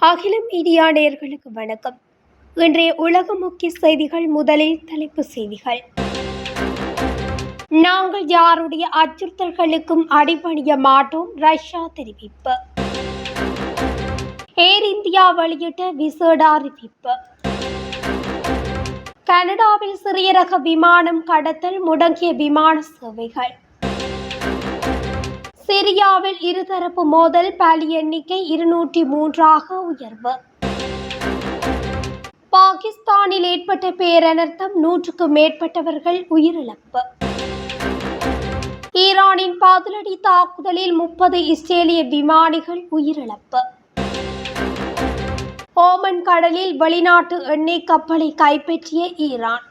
அகில மீடியா நேர்களுக்கு வணக்கம். இன்றைய உலக முக்கிய செய்திகள் முதலில் தலைப்பு செய்திகள். நாங்கள் யாருடைய அச்சுறுத்தல்களுக்கும் அடிபணிய மாட்டோம்? ரஷ்யா தெரிவிப்பு. ஏர் இந்தியா வெளியிட்ட விசேட அறிவிப்பு. கனடாவில் சிறிய ரக விமானம் கடத்தல் முடங்கிய விமான சேவைகள். சிரியாவில் இருதரப்பு மோதல் பலி எண்ணிக்கை இருநூற்றி மூன்றாக உயர்வு. பாகிஸ்தானில் ஏற்பட்ட பேரனர்த்தம் நூற்றுக்கும் மேற்பட்டவர்கள் உயிரிழப்பு. ஈரானின் பதிலடி தாக்குதலில் முப்பது இஸ்ரேலிய விமானிகள் உயிரிழப்பு. ஓமன் கடலில் வெளிநாட்டு எண்ணெய் கப்பலை கைப்பற்றிய ஈரான்.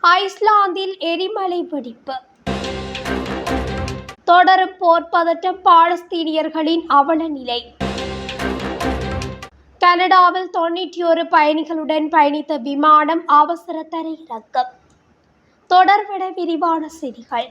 ஐஸ்லாந்தில் எரிமலை வெடிப்பு. தொடரும் போர் பதற்றம் பாலஸ்தீனியர்களின் அவல நிலை. கனடாவில் தொண்ணூற்றி ஒரு பயணிகளுடன் பயணித்த விமானம் அவசர தரையிறக்கம் தொடர்பட விரிவான செய்திகள்.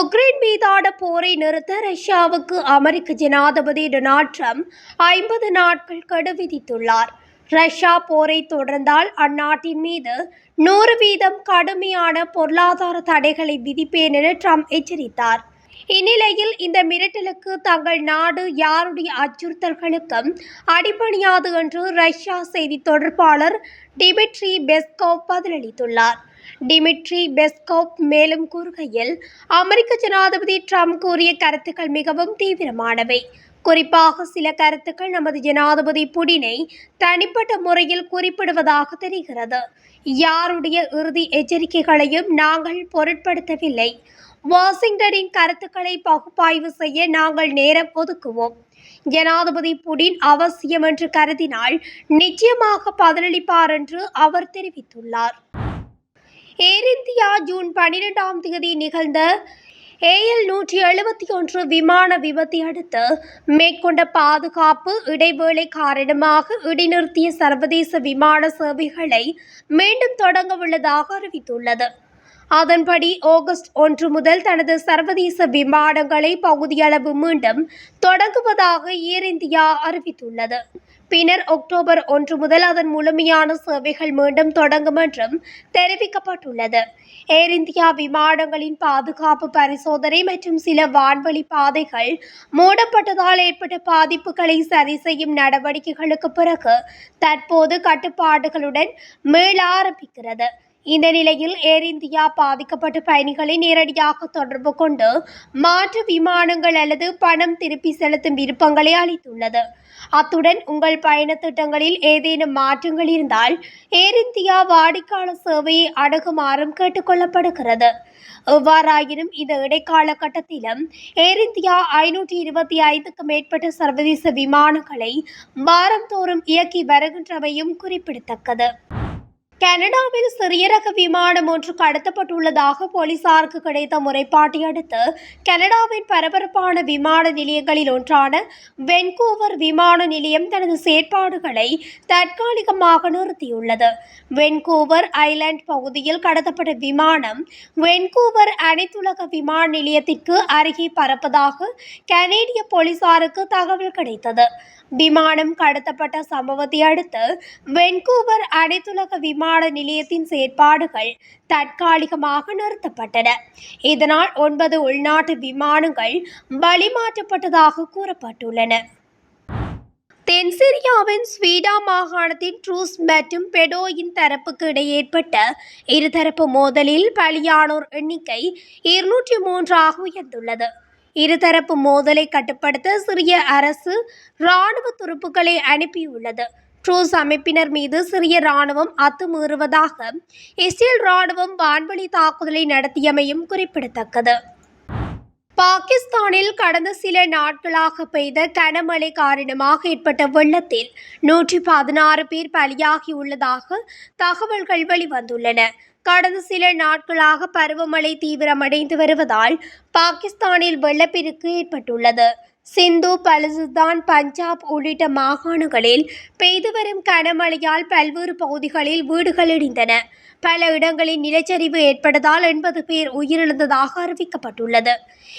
உக்ரைன் மீதான போரை நிறுத்த ரஷ்யாவுக்கு அமெரிக்க ஜனாதிபதி டொனால்ட் ட்ரம்ப் ஐம்பது நாட்கள் கடு விதித்துள்ளார் ரஷ்யா போரை தொடர்ந்தால் அந்நாட்டின் மீது நூறு வீதம் கடுமையான பொருளாதார தடைகளை விதிப்பேன் என ட்ரம்ப் எச்சரித்தார். இந்நிலையில் இந்த மிரட்டலுக்கு தங்கள் நாடு யாருடைய அச்சுறுத்தல்களுக்கும் அடிபணியாது என்று ரஷ்யா செய்தி தொடர்பாளர் டிமிட்ரி பெஸ்கோவ் பதிலளித்துள்ளார். டிமிட்ரி பெஸ்கோப் மேலும் கூறுகையில் அமெரிக்க ஜனாதிபதி ட்ரம்ப் கூறிய கருத்துக்கள் மிகவும் தீவிரமானவை. குறிப்பாக சில கருத்துக்கள் நமது ஜனாதிபதி புடினை தனிப்பட்ட முறையில் குறிப்பிடுவதாக தெரிகிறது. யாருடைய இறுதி எச்சரிக்கைகளையும் நாங்கள் பொருட்படுத்தவில்லை. வாஷிங்டனின் கருத்துக்களை பகுப்பாய்வு செய்ய நாங்கள் நேரம் ஒதுக்குவோம். ஜனாதிபதி புடின் அவசியம் என்று கருதினால் நிச்சயமாக பதிலளிப்பார் என்று அவர் தெரிவித்துள்ளார். ஏர் இந்தியா ஜூன் பனிரெண்டாம் தேதி நிகழ்ந்த ஏஎல் நூற்றி எழுபத்தி ஒன்று விமான விபத்தை அடுத்து மேற்கொண்ட பாதுகாப்பு இடைவேளை காரணமாக இடைநிறுத்திய சர்வதேச விமான சேவைகளை மீண்டும் தொடங்க உள்ளதாக அறிவித்துள்ளது. அதன்படி ஆகஸ்ட் ஒன்று முதல் தனது சர்வதேச விமானங்களை பகுதியளவு மீண்டும் தொடங்குவதாக ஏர் இந்தியா அறிவித்துள்ளது. பின்னர் அக்டோபர் ஒன்று முதல் அதன் முழுமையான சேவைகள் மீண்டும் தொடங்கும் என்றும் தெரிவிக்கப்பட்டுள்ளது. ஏர் இந்தியா விமானங்களின் பாதுகாப்பு பரிசோதனை மற்றும் சில வான்வழி பாதைகள் மூடப்பட்டதால் ஏற்பட்ட பாதிப்புகளை சரி செய்யும் நடவடிக்கைகளுக்கு பிறகு தற்போது கட்டுப்பாடுகளுடன் மீள ஆரம்பிக்கிறது இந்த நிலையில் ஏர் இந்தியா பாதிக்கப்பட்ட பயணிகளை நேரடியாக தொடர்பு கொண்டு மாற்று விமானங்கள் அல்லது பணம் திருப்பி செலுத்தும் விருப்பங்களை அளித்துள்ளது. அத்துடன் உங்கள் பயண திட்டங்களில் ஏதேனும் மாற்றங்கள் இருந்தால் ஏர் இந்தியா வாடிக்கையாளர் சேவையை அடகுமாறும் கேட்டுக்கொள்ளப்படுகிறது எவ்வாறாயினும் இந்த இடைக்கால கட்டத்திலும் ஏர் இந்தியா ஐநூற்றி இருபத்தி ஐந்துக்கு மேற்பட்ட சர்வதேச விமானங்களை வாரந்தோறும் இயக்கி வருகின்றவையும் குறிப்பிடத்தக்கது. கனடாவில் சிறிய ரக விமானம் ஒன்று கடத்தப்பட்டுள்ளதாக போலீசாருக்கு கிடைத்த முறைப்பாட்டை அடுத்து கனடாவின் பரபரப்பான விமான நிலையங்களில் ஒன்றான வென்கூவர் விமான நிலையம் தனது செயற்பாடுகளை தற்காலிகமாக நிறுத்தியுள்ளது. வென்கூவர் ஐலாண்ட் பகுதியில் கடத்தப்பட்ட விமானம் வென்கூவர் அனைத்துலக விமான நிலையத்திற்கு அருகே பறப்பதாக கனேடிய போலீசாருக்கு தகவல் கிடைத்தது. விமானம் கடத்தப்பட்ட சம்பவத்தை அடுத்து வென்கூவர் அனைத்துலக விமான நிலையத்தின் செயற்பாடுகள் தற்காலிகமாக நிறுத்தப்பட்டன. இதனால் ஒன்பது உள்நாட்டு விமானங்கள் வழிமாற்றப்பட்டதாக கூறப்பட்டுள்ளன. தென்சிரியாவின் ஸ்வீடா மாகாணத்தின் ட்ரூஸ் மற்றும் பெடோயின் தரப்புக்கு இடையே ஏற்பட்ட இருதரப்பு மோதலில் பலியானோர் எண்ணிக்கை இருநூற்றி மூன்றாக உயர்ந்துள்ளது. இருதரப்பு மோதலை கட்டுப்படுத்த சிறிய அரசு இராணுவ துருப்புக்களை அனுப்பியுள்ளது. ட்ரூஸ் அமைப்பினர் மீது சிறிய இராணுவம் அத்துமீறுவதாக இஸ்ரேல் இராணுவம் வான்வழி தாக்குதலை நடத்தியமையும் குறிப்பிடத்தக்கது. பாகிஸ்தானில் கடந்த சில நாட்களாக பெய்த கனமழை காரணமாக ஏற்பட்ட வெள்ளத்தில் நூற்றி பதினாறு பேர் பலியாகியுள்ளதாக தகவல்கள் வெளிவந்துள்ளன. கடந்த சில நாட்களாக பருவமழை தீவிரமடைந்து வருவதால் பாகிஸ்தானில் வெள்ளப்பெருக்கு ஏற்பட்டுள்ளது. சிந்து பலுசிஸ்தான் பஞ்சாப் உள்ளிட்ட மாகாணங்களில் பெய்து வரும் கனமழையால் பல்வேறு பகுதிகளில் வீடுகள் இடிந்தன. பல இடங்களில் நிலச்சரிவு ஏற்பட்டதால் எண்பது பேர் உயிரிழந்ததாக அறிவிக்கப்பட்டுள்ளது.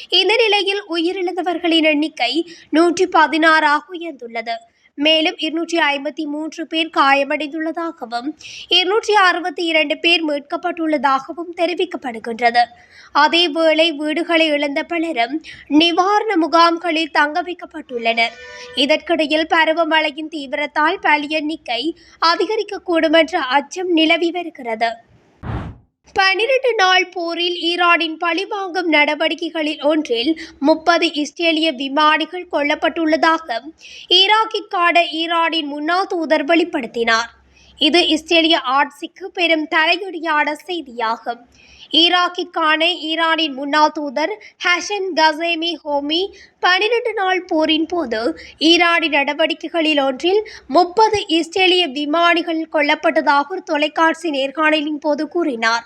இந்த நிலையில் உயிரிழந்தவர்களின் எண்ணிக்கை நூற்றி பதினாறாக உயர்ந்துள்ளது. மேலும் இருநூற்றி ஐம்பத்தி மூன்று பேர் காயமடைந்துள்ளதாகவும் இருநூற்றி அறுபத்தி இரண்டு பேர் மீட்கப்பட்டுள்ளதாகவும் தெரிவிக்கப்படுகின்றது. அதேவேளை வீடுகளை இழந்த பலரும் நிவாரண முகாம்களில் தங்க வைக்கப்பட்டுள்ளனர். இதற்கிடையில் பருவமழையின் தீவிரத்தால் பலி எண்ணிக்கை அதிகரிக்கக்கூடும் என்ற அச்சம் நிலவி வருகிறது. பனிரெண்டு நாள் போரில் ஈரானின் பழிவாங்கும் நடவடிக்கைகளில் ஒன்றில் முப்பது இஸ்ரேலிய விமானிகள் கொல்லப்பட்டுள்ளதாக ஈராக்கிற்கான ஈரானின் முன்னாள் தூதர் வெளிப்படுத்தினார். இது இஸ்ரேலிய ஆட்சிக்கு பெரும் தலையீடியான செய்தியாகும். ஈராக்கிற்கான ஈரானின் முன்னாள் தூதர் ஹசன் கசேமி ஹோமி பனிரெண்டு நாள் போரின் போது ஈரானின் நடவடிக்கைகளில் ஒன்றில் முப்பது இஸ்ரேலிய விமானிகள் கொல்லப்பட்டதாக ஒரு தொலைக்காட்சி நேர்காணலின் போது கூறினார்.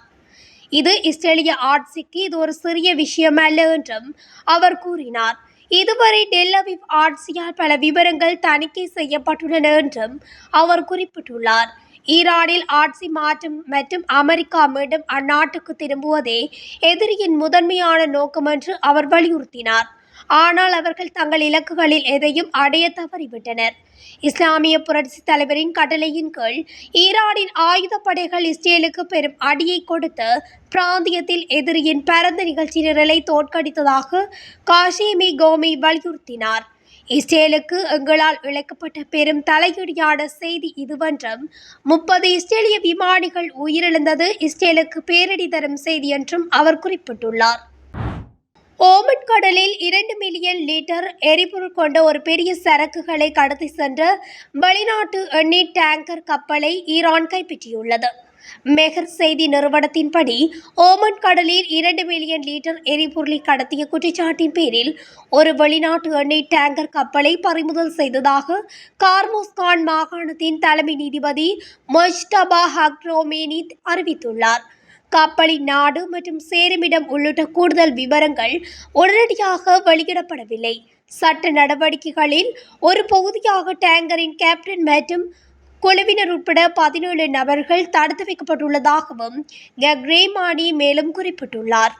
இது இஸ்ரேலிய ஆட்சிக்கு இது ஒரு சிறிய விஷயம் அல்ல என்றும் அவர் கூறினார். இதுவரை டெல்லவிவ் ஆட்சியால் பல விவரங்கள் தணிக்கை செய்யப்பட்டுள்ளன என்றும் அவர் குறிப்பிட்டுள்ளார். ஈரானில் ஆட்சி மாற்றம் மற்றும் அமெரிக்கா மீண்டும் அந்நாட்டுக்கு திரும்புவதே எதிரியின் முதன்மையான நோக்கம் என்று அவர் வலியுறுத்தினார். ஆனால் அவர்கள் தங்கள் இலக்குகளில் எதையும் அடைய தவறிவிட்டனர். இஸ்லாமிய புரட்சி தலைவரின் கட்டளையின் கீழ் ஈரானின் ஆயுதப்படைகள் இஸ்ரேலுக்கு பெரும் அடியை கொடுத்து பிராந்தியத்தில் எதிரியின் பரந்த நிகழ்ச்சி நிரலை தோற்கடித்ததாக காஷேமி கோமி வலியுறுத்தினார். இஸ்ரேலுக்கு எங்களால் இழைக்கப்பட்ட பெரும் தலையீடியான செய்தி இதுவென்றும் முப்பது இஸ்ரேலிய விமானிகள் உயிரிழந்தது இஸ்ரேலுக்கு பேரிடி தரும் செய்தி என்றும் அவர் குறிப்பிட்டுள்ளார். ஓமன் கடலில் இரண்டு மில்லியன் லிட்டர் எரிபொருள் கொண்ட ஒரு பெரிய சரக்குகளை கடத்தி சென்ற வெளிநாட்டு எண்ணெய் டேங்கர் கப்பலை ஈரான் கைப்பற்றியுள்ளது. மெஹர் செய்தி நிறுவனத்தின்படி ஓமன் கடலில் இரண்டு மில்லியன் லிட்டர் எரிபொருளை கடத்திய குற்றச்சாட்டின் பேரில் ஒரு வெளிநாட்டு எண்ணெய் டேங்கர் கப்பலை பறிமுதல் செய்ததாக கார்மோஸ்கான் மாகாணத்தின் தலைமை நீதிபதி மொஜ்டபா ஹக்ரோமேனி அறிவித்துள்ளார். கப்பலின் நாடு மற்றும் சேருமிடம் உள்ளிட்ட கூடுதல் விவரங்கள் உடனடியாக வெளியிடப்படவில்லை. சட்ட நடவடிக்கைகளில் ஒரு பகுதியாக டேங்கரின் கேப்டன் மற்றும் குழுவினர் உட்பட பதினேழு நபர்கள் தடுத்து வைக்கப்பட்டுள்ளதாகவும் கக்ரேமானி மேலும் குறிப்பிட்டுள்ளார்.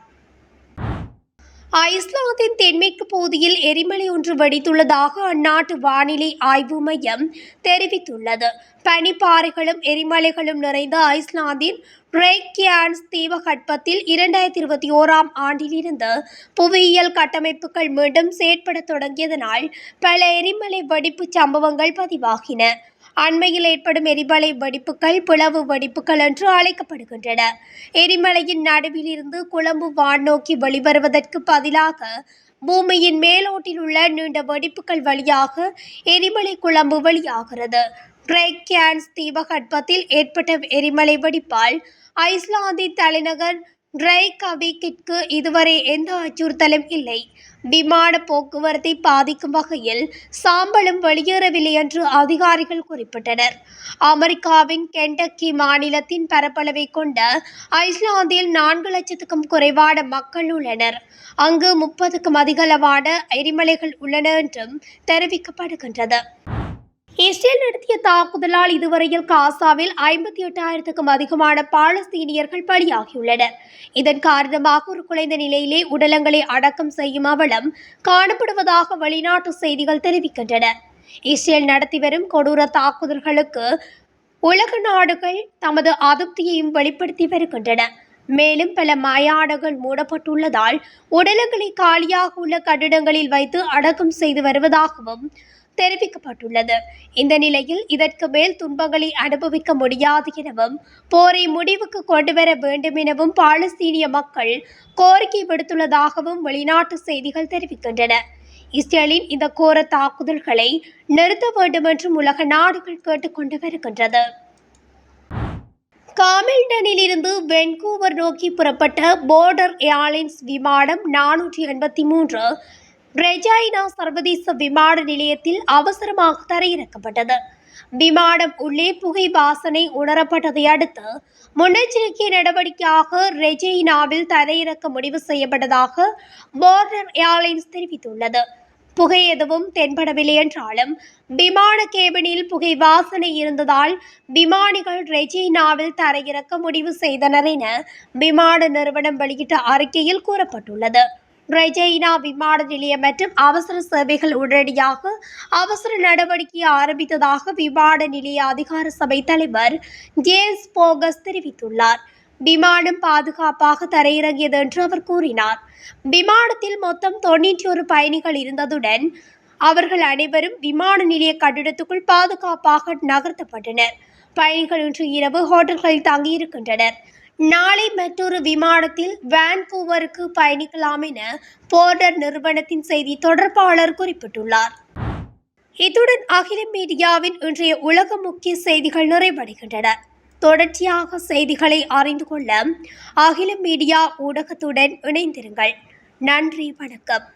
ஐஸ்லாந்தின் தென்மேற்கு பகுதியில் எரிமலை ஒன்று வெடித்துள்ளதாக அந்நாட்டு வானிலை ஆய்வு மையம் தெரிவித்துள்ளது. பனிப்பாறைகளும் எரிமலைகளும் நிறைந்த ஐஸ்லாந்தின் ரேக்கியான்ஸ் தீபகற்பத்தில் இரண்டாயிரத்தி இருபத்தி ஓராம் ஆண்டிலிருந்து புவியியல் கட்டமைப்புகள் மீண்டும் செயற்படத் தொடங்கியதனால் பல எரிமலை வெடிப்பு சம்பவங்கள் பதிவாகின. அண்மையில் ஏற்படும் எரிமலை வெடிப்புகள் பிளவு வெடிப்புகள் என்று அழைக்கப்படுகின்றன. எரிமலையின் நடுவில் இருந்து குழம்பு வான் நோக்கி வெளிவருவதற்கு பதிலாக பூமியின் மேலோட்டில் உள்ள நீண்ட வெடிப்புகள் வழியாக எரிமலை குழம்பு வெளியாகிறது. கிரேக்கியான்ஸ் தீபகற்பத்தில் ஏற்பட்ட எரிமலை வெடிப்பால் ஐஸ்லாந்தின் தலைநகர் ரைகவிக்கிற்கு இதுவரை எந்த அச்சுறுத்தலும் இல்லை. விமான போக்குவரத்தை பாதிக்கும் வகையில் சாம்பலும் வெளியேறவில்லை என்று அதிகாரிகள் குறிப்பிட்டனர். அமெரிக்காவின் கெண்டக்கி மாநிலத்தின் பரப்பளவை கொண்ட ஐஸ்லாந்தில் நான்கு லட்சத்துக்கும் குறைவான மக்கள் உள்ளனர். அங்கு முப்பதுக்கும் அதிகளவான எரிமலைகள் உள்ளன என்றும் தெரிவிக்கப்படுகின்றது. இஸ்ரேல் நடத்திய தாக்குதலால் இதுவரையில் காசாவில் ஐம்பத்தி எட்டாயிரத்துக்கும் அதிகமான பாலஸ்தீனியர்கள் பலியாகியுள்ளனர். இதன் காரணமாக ஒரு குலைந்த நிலையிலே உடலங்களை அடக்கம் செய்யும் அவலம் காணப்படுவதாக வெளிநாட்டு செய்திகள் தெரிவிக்கின்றன. இஸ்ரேல் நடத்தி வரும் கொடூர தாக்குதல்களுக்கு உலக நாடுகள் தமது அதிருப்தியையும் வெளிப்படுத்தி வருகின்றன. மேலும் பல மயானங்கள் மூடப்பட்டுள்ளதால் உடலங்களை காலியாக உள்ள கட்டிடங்களில் வைத்து அடக்கம் செய்து வருவதாகவும் தெரிவிக்கப்பட்டுள்ளது. இந்த நிலையில் இதற்கு மேல் துன்பங்களை அனுபவிக்க முடியாது எனவும் போரை முடிவுக்கு கொண்டு வர வேண்டும் எனவும் பாலஸ்தீனிய மக்கள் கோரிக்கை விடுத்துள்ளதாகவும் வெளிநாட்டு செய்திகள் தெரிவிக்கின்றன. இஸ்ரேலின் இந்த கோர தாக்குதல்களை நிறுத்த வேண்டும் என்றும் உலக நாடுகள் கேட்டுக்கொண்டு வருகின்றது. காமில்டனில் இருந்து வென்கூவர் நோக்கி புறப்பட்ட போர்டர் ஏர்லைன்ஸ் விமானம் நானூற்றி எண்பத்தி மூன்று ரெஜைனா சர்வதேச விமான நிலையத்தில் அவசரமாக தரையிறக்கப்பட்டது. விமானம் உள்ளே புகை வாசனை உணரப்பட்டதை அடுத்து முன்னெச்சரிக்கை நடவடிக்கையாக ரெஜைனாவில் தரையிறக்க முடிவு செய்யப்பட்டதாக போர்டர் ஏர்லைன்ஸ் தெரிவித்துள்ளது. புகை எதுவும் தென்படவில்லை என்றாலும் விமான கேபினில் புகை வாசனை இருந்ததால் விமானிகள் ரெஜினாவில் தரையிறக்க முடிவு செய்தனர் என விமான நிறுவனம் வெளியிட்ட அறிக்கையில் கூறப்பட்டுள்ளது. ரெஜைனா விமான நிலையம் மற்றும் அவசர சேவைகள் உடனடியாக அவசர நடவடிக்கை ஆரம்பித்ததாக விமான நிலைய அதிகார சபை தலைவர் ஜேம்ஸ் போகஸ் தெரிவித்துள்ளார். விமானம் பாதுகாப்பாக தரையிறங்கியது என்று அவர் கூறினார். விமானத்தில் மொத்தம் தொண்ணூற்றி ஒரு பயணிகள் இருந்ததுடன் அவர்கள் அனைவரும் விமான நிலைய கட்டிடத்துக்குள் பாதுகாப்பாக நகர்த்தப்பட்டனர். பயணிகள் இன்று இரவு ஹோட்டல்களில் தங்கியிருக்கின்றனர். நாளை மற்றொரு விமானத்தில் வான்கூவருக்கு பயணிக்கலாம் என போர்டர் நிறுவனத்தின் செய்தி தொடர்பாளர் குறிப்பிட்டுள்ளார். இத்துடன் அகில மீடியாவின் இன்றைய உலக முக்கிய செய்திகள் நிறைவடைகின்றன. தொடர்ச்சியாக செய்திகளை அறிந்து கொள்ள அகில மீடியா ஊடகத்துடன் இணைந்திருங்கள். நன்றி வணக்கம்.